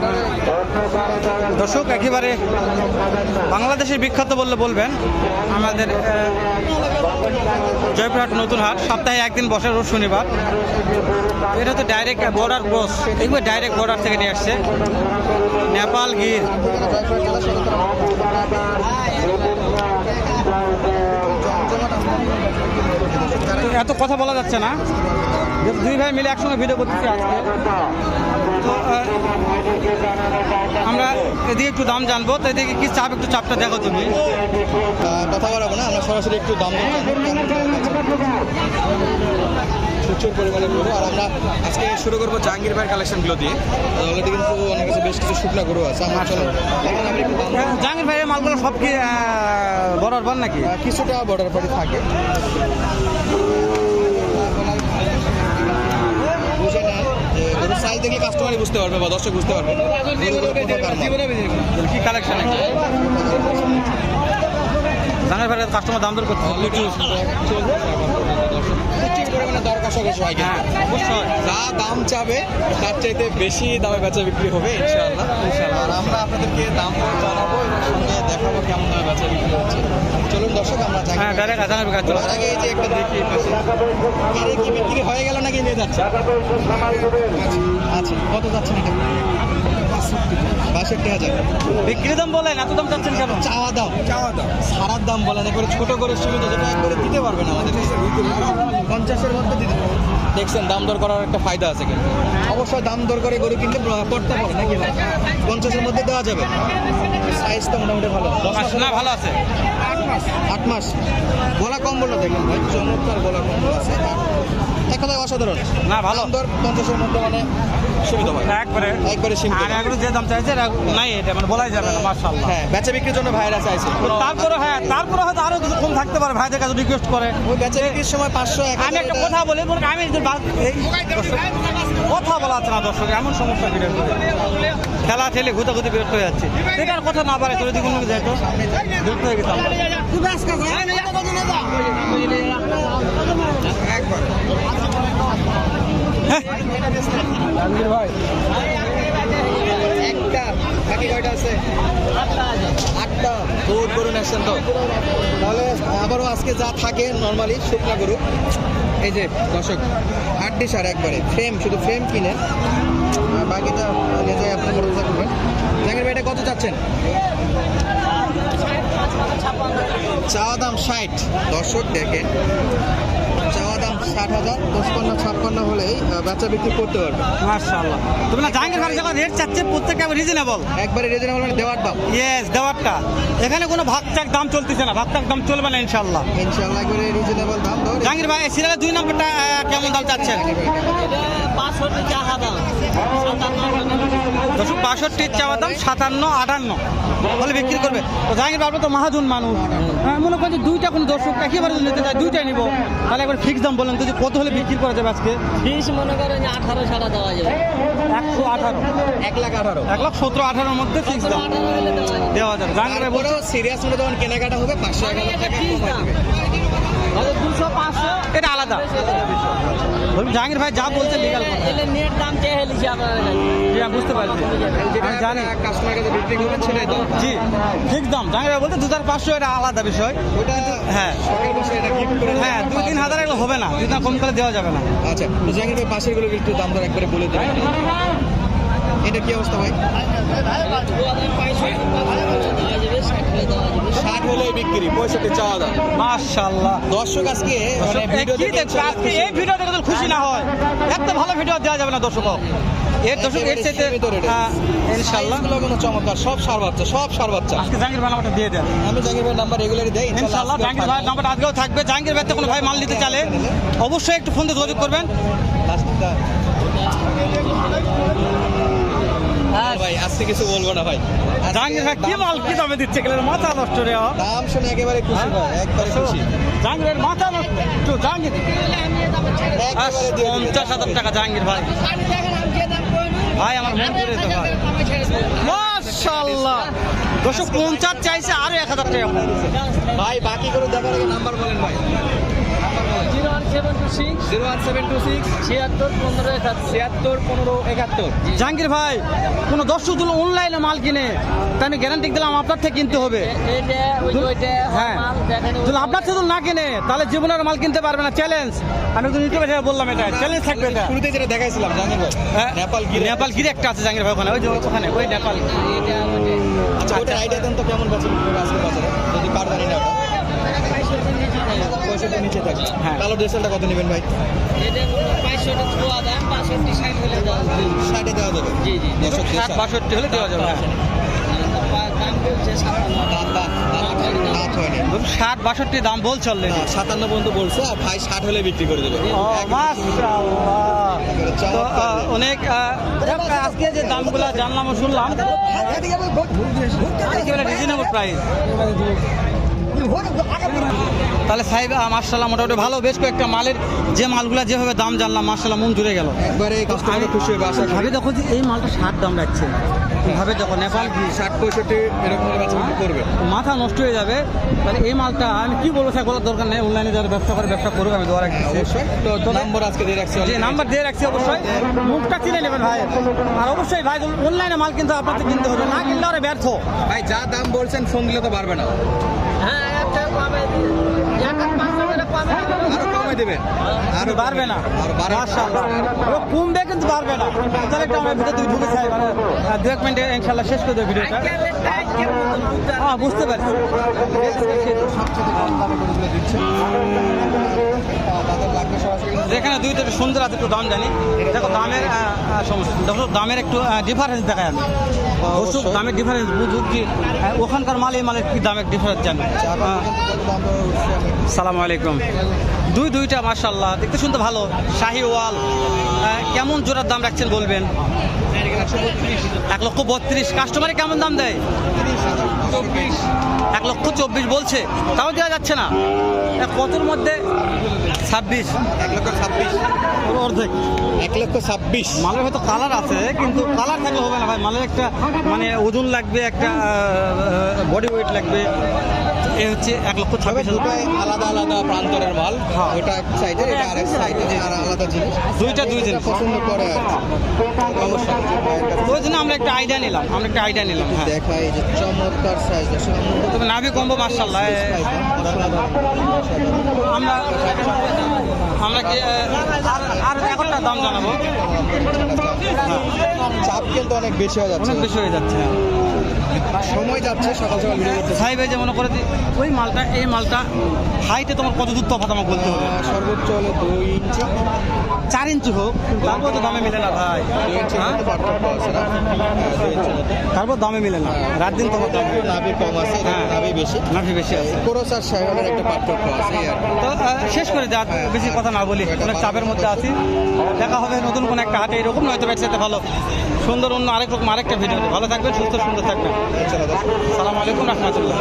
的。দর্শক, একেবারে বাংলাদেশের বিখ্যাত বললে বলবেন, আমাদের জয়পুরহাট নতুন হাট। সপ্তাহে একদিন বসে রোজ শনিবার। এটা তো ডাইরেক্ট বর্ডার ক্রস এগুলো ডাইরেক্ট বর্ডার থেকে নিয়ে আসছে। নেপাল গির। এত কথা বলা যাচ্ছে না। দুই ভাই মিলে একসঙ্গে ভিডিও করতেছি আজকে। তো আমরা এদিকে একটু দাম জানব তো এদিকে কি চাপ একটু চাপটা দেখো তুমি। কথা বলব না আমরা সরাসরি একটু দাম প্রচুর পরিমাণে গরু আর আমরা আজকে শুরু করব জাহাঙ্গীর ভাইয়ের কালেকশনগুলো দিয়ে। অলরেডি কিন্তু অনেক কাছে বেশ কিছু শুকনা গরু আছে আমার আমরা একটু জাহাঙ্গীর ভাইয়ের মালগুলো সব কি বড়ার বান নাকি? কিছুটা বর্ডার পাড়ি থাকে। সাইজ দেখলে কাস্টমারই বুঝতে পারবে বা দর্শক বুঝতে পারবে। কি কালেকশন জাহাঙ্গীর ভাইয়ের কাস্টমার দাম দর করতে দর কষাকষি হয়। হ্যাঁ যা দাম চাবে তার চাইতে বেশি দামে বেচা বিক্রি হবে ইনশাআল্লাহ। ইনশাআল্লাহ। আর আমরা আপনাদেরকে দাম জানাব দেখাবো কেমন দামে বেচা বিক্রি হচ্ছে। চলুন দর্শক আমরা যাই। হ্যাঁ ডাইরেক্ট জাহাঙ্গীর ভাই চলো। আগে এই যে একটা দেখি পাশে। এর কি বিক্রি হয়ে গেল নাকি নিয়ে যাচ্ছে? আচ্ছা কত যাচ্ছে এটা বাষট্টি হাজার। বিক্রি দাম বলেন এত দাম চাচ্ছেন কেন? চাওয়া দাম। চাওয়া দাম। সারার দাম বলেন একবারে ছোট করে সীমিত যেটা একবারে দিতে পারবেন আমাদের। পঞ্চাশের মধ্যে দিতে দেখছেন দাম দর করার একটা ফায়দা আছে কিন্তু। অবশ্যই দাম দর করে গরু কিনলে করতে হবে নাকি ভাই? পঞ্চাশের মধ্যে দেওয়া যাবে। সাইজ তো মোটামুটি ভালো। না ভালো আছে? আট মাস। গলা কম্বলটা দেখেন ভাই চমৎকার গলা কম্বল আছে। এক কথায় অসাধারণ। না ভালো। দর পঞ্চাশের মধ্যে মানে সুবিধা হয় একবারে একবারে সীমিত। আর এগুলো যে দাম চাইছে নাই এটা মানে বলাই যাবে না মার্শাল্লাহ হ্যাঁ বেচা বিক্রির জন্য ভাইরা চাইছে। তারপরে হ্যাঁ তারপরে হয়তো আরও কম থাকতে পারে ভাইদের কাছে রিকোয়েস্ট করে। ওই বেচা সময় পাঁচশো এক আমি একটা কথা বলি আমি কথা বলা আছে না দর্শক এমন সমস্যা বিরাট করে খেলা ঠেলে ঘুতে ঘুতে বিরক্ত হয়ে যাচ্ছে। এটার কথা না পারে দিকে কোনো যাই তো বিরক্ত হয়ে গেছে আমরা। হ্যাঁ একটা বাকি কয়টা আছে। বহুত গরু নেসছেন তো তাহলে আবারও আজকে যা থাকে নর্মালি শুকনা গরু। এই যে দর্শক আটটি সার একবারে। ফ্রেম শুধু ফ্রেম কিনে। বাকিটা নিয়ে যায় আপনি মোটরসাইকেল করবেন জাহাঙ্গীর ভাই, এটা কত চাচ্ছেন? চাওয়া দাম ষাট। দর্শক দেখেন ষাট হাজার পঁচপান্ন ছাপ্পান্ন হলেই বিক্রি করতে পারবে। মার্শাল্লাহ তুমি না জাহাঙ্গীর ভাই যখন রেট চাচ্ছে প্রত্যেকটা রিজনেবল একবারে রিজনেবল মানে দেওয়ার দাম। ইয়েস দেওয়ারটা। এখানে কোনো ভাগ চাক দাম চলতেছে না ভাগ চাক দাম চলবে না ইনশাল্লাহ ইনশাআল্লাহ করে রিজনেবল দাম দাও জাহাঙ্গীর ভাই সিরিয়ালের দুই নম্বরটা কেমন দাম চাচ্ছেন? বাষট্টি চাওয়া দাম সাতান্ন আটান্ন। বলে বিক্রি করবে। তো জাহাঙ্গীর বাবু তো মহাজন মানুষ। হ্যাঁ। মনে করেন যে দুইটা কোনো দর্শক একেবারে নিতে চায় দুইটাই নিব। তাহলে একবার ফিক্স দাম বলেন তো যে কত হলে বিক্রি করা যাবে আজকে? বিশ মনে করেন যে আঠারো ছাড়া দেওয়া যাবে। একশো আঠারো। এক লাখ আঠারো। এক লাখ সতেরো আঠারোর মধ্যে ফিক্স দাম। আঠারো দেওয়া যাবে। জাঙ্গারে তারপরেও সিরিয়াস হলে তখন কেনাকাটা হবে পাঁচশো এক হাজার টাকা দুশো পাঁচশো জাহাঙ্গীর ভাই যা বলছে লিগাল নেট দাম চেয়ে হেলিছি আপনার জি আমি বুঝতে পারছি আমি জানি কাস্টমার কাছে বিক্রি করবেন সেটাই দাম জি ফিক্স দাম জাহাঙ্গীর ভাই বলতে দু হাজার পাঁচশো এটা আলাদা বিষয় ওটা হ্যাঁ সকাল বসে এটা গিফট করে দিলে হ্যাঁ দুই তিন হাজার এগুলো হবে না দুই কম করে দেওয়া যাবে না আচ্ছা তো জাহাঙ্গীর ভাই পাশেরগুলো একটু দাম দর একবারে বলে দেবেন এটা কি অবস্থা ভাই ষাট হলে বিক্রি পঁয়ষট্টি চাওয়া দাম। মাশাল্লাহ দর্শক আজকে মানে আজকে এই ভিডিও দেখে তো খুশি না হয় এত ভালো ভিডিও দেওয়া যাবে না দর্শক। এর দর্শক এর চাইতে হ্যাঁ, ইনশাআল্লাহ। কোনো চমৎকার সব সার বাচ্চা সব সার বাচ্চা। আজকে জাহাঙ্গীর ভাই নাম্বারটা দিয়ে দেন। আমি জাহাঙ্গীর ভাই নাম্বার রেগুলারই দেই ইনশাল্লাহ জাহাঙ্গীর ভাই নাম্বারটা আজকেও থাকবে। জাহাঙ্গীর ভাই কোনো ভাই মাল নিতে চালে অবশ্যই একটু ফোন দিয়ে যোগাযোগ করবেন। ভাই আজকে কিছু বলব না ভাই। জাহাঙ্গীর ভাই কি মাল কি দামে দিচ্ছে গেলে মাথা নষ্ট রে। দাম শুনে একেবারে খুশি ভাই একবারে খুশি। জাহাঙ্গীর ভাইয়ের মাথা নষ্ট জাহাঙ্গীর। পঞ্চাশ হাজার টাকা জাহাঙ্গীর ভাই। ভাই আমার মন করে ভাই। দুশো পঞ্চাশ চাইছে আরও এক হাজার টাকা। ভাই বাকি করে দেখার নাম্বার বলেন ভাই। Seven two six zero one seven two six ছিয়াত্তর পনেরো একাত্তর। ছিয়াত্তর পনেরো একাত্তর। জাহাঙ্গীর ভাই কোনো দর্শক তুলো অনলাইনে মাল কিনে তাহলে গ্যারান্টি দিলাম আপনার থেকে কিনতে হবে। হ্যাঁ। মাল যদি আপনার থেকে না কিনে তাহলে জীবনের মাল কিনতে পারবে না। চ্যালেঞ্জ আমি তো ইউটিউবে বললাম এটা। চ্যালেঞ্জ থাকবে এটা। শুরুতে যেটা দেখাইছিলাম জাহাঙ্গীর ভাই হ্যাঁ, নেপাল গিরে নেপাল গিরে একটা আছে জাহাঙ্গীর ভাই ওখানে। ওই যে ওখানে ওই নেপাল। এটা আচ্ছা ওটা আইডিয়া দেন তো কেমন বেচে আজকে বাজারে যদি পার জানি না নিচে থাকে হ্যাঁ। কালো ড্রেসেলটা কত নেবেন ভাই ষাট দেওয়া যাবে। ষাটে দেওয়া যাবে জি, জি। ষাট বাষট্টি হলে দেওয়া যাবে হ্যাঁ। দাম ষাট বাষট্টি অলরেডি হ্যাঁ, সাতান্ন পর্যন্ত বলছে আর ভাই ষাট হলে বিক্রি করে দেবে অনেক আজকে যে দামগুলো জানলাম শুনলাম রিজনেবল প্রাইস তাহলে সাহেব মার্শাল্লাহ মোটামুটি ভালো। বেশ কয়েকটা মালের যে মালগুলো যেভাবে দাম জানলাম মার্শাল্লাহ মন জুড়ে গেল। একবারে কাস্টমার খুশি হবে আশা ভাবে দেখো যে এই মালটা ষাট দাম রাখছে। ভাবে দেখো নেপাল কি ষাট পঁয়ষট্টি এরকম করবে? মাথা নষ্ট হয়ে যাবে। তাহলে এই মালটা আমি কি বলব স্যার বলার দরকার নেই। অনলাইনে যারা ব্যবসা করে ব্যবসা করবে আমি দোয়া রাখছি অবশ্যই। তো নম্বর আজকে দিয়ে রাখছি যে নাম্বার দিয়ে রাখছি অবশ্যই। মুখটা চিনে নেবেন ভাই। আর অবশ্যই ভাই অনলাইনে মাল কিন্তু আপনাদের কিনতে হবে। না কিনলে ওরা ব্যর্থ। ভাই যা দাম বলছেন ফোন দিলে তো পারবে না। হ্যাঁ একটা কমে দিন। এক হাত পাঁচশো করে কমে দিন। আরও কমে দেবেন আরও পারবে না। আরও বাড়বে। মাশাআল্লাহ। ও কমবে কিন্তু পারবে না। তাহলে একটা আমার ভিতরে ঢুকে চাই মানে দু এক মিনিটে ইনশাল্লাহ শেষ করে দেবে ভিডিওটা। হ্যাঁ বুঝতে পারছি। যেখানে দুই থেকে সুন্দর আছে একটু দাম জানি। দেখো দামের সমস্যা। দেখো দামের একটু ডিফারেন্স দেখায় আমি। দর্শক দামের ডিফারেন্স বুঝুক কি ওখানকার মাল এই মালের কি দামের ডিফারেন্স জানি। সালাম আলাইকুম। দুই দুইটা মার্শাল্লাহ দেখতে শুনতে ভালো। শাহি ওয়াল। কেমন জোড়ার দাম রাখছেন বলবেন? এক লক্ষ বত্রিশ। কাস্টমারে কেমন দাম দেয়? এক লক্ষ চব্বিশ বলছে। তাও দেওয়া যাচ্ছে না। কতর মধ্যে? ছাব্বিশ। এক লক্ষ ছাব্বিশ অর্ধেক। এক লক্ষ ছাব্বিশ মালের হয়তো কালার আছে, কিন্তু কালার থাকলে হবে না ভাই। মালের একটা মানে ওজন লাগবে, একটা বডি ওয়েট লাগবে। এ হচ্ছে এক লক্ষ হাজার দুটাই আলাদা আলাদা প্রান্তরের মাল। হ্যাঁ। ওটা এক সাইডের এটা আরেক সাইডে আর আলাদা জিনিস। দুইটা দুই জিনিস। পছন্দ করে ওই জন্য আমরা একটা আইডিয়া নিলাম আমরা একটা আইডিয়া নিলাম হ্যাঁ। দেখা এই যে চমৎকার সাইজ তবে নাভি কম্বো মার্শাল্লাহ আমরা আমরা কি আর আর দাম জানাব। চাপ কিন্তু অনেক বেশি হয়ে যাচ্ছে। অনেক বেশি হয়ে যাচ্ছে সময় যাচ্ছে সকাল সকাল ভিডিও করতে সাহেব এই যে মনে করে যে ওই মালটা এই মালটা হাইটে তোমার কত দূর তফাৎ আমাকে বলতে হবে? সর্বোচ্চ হলে দুই ইঞ্চি। চার ইঞ্চি হোক তারপর তো দামে মিলে না ভাই। হ্যাঁ? হ্যাঁ, তারপর দামে মিলে না। রাত দিন তোমার নাভি কম আছে এটা হ্যাঁ। নাভি বেশি। নাভি বেশি আছে। কোরস আর সাহেবের একটা পার্থক্য আছে। তো শেষ করে যা বেশি কথা না বলি। অনেক চাপের মধ্যে আছি। দেখা হবে নতুন কোনো একটা হাটে। এরকম নয়তো ব্যবসাতে ভালো। সুন্দর অন্য আরেক রকম আরেকটা ভিডিও। ভালো থাকবেন সুস্থ সুন্দর থাকবেন। সালাম আলাইকুম রহমতুল্লাহ।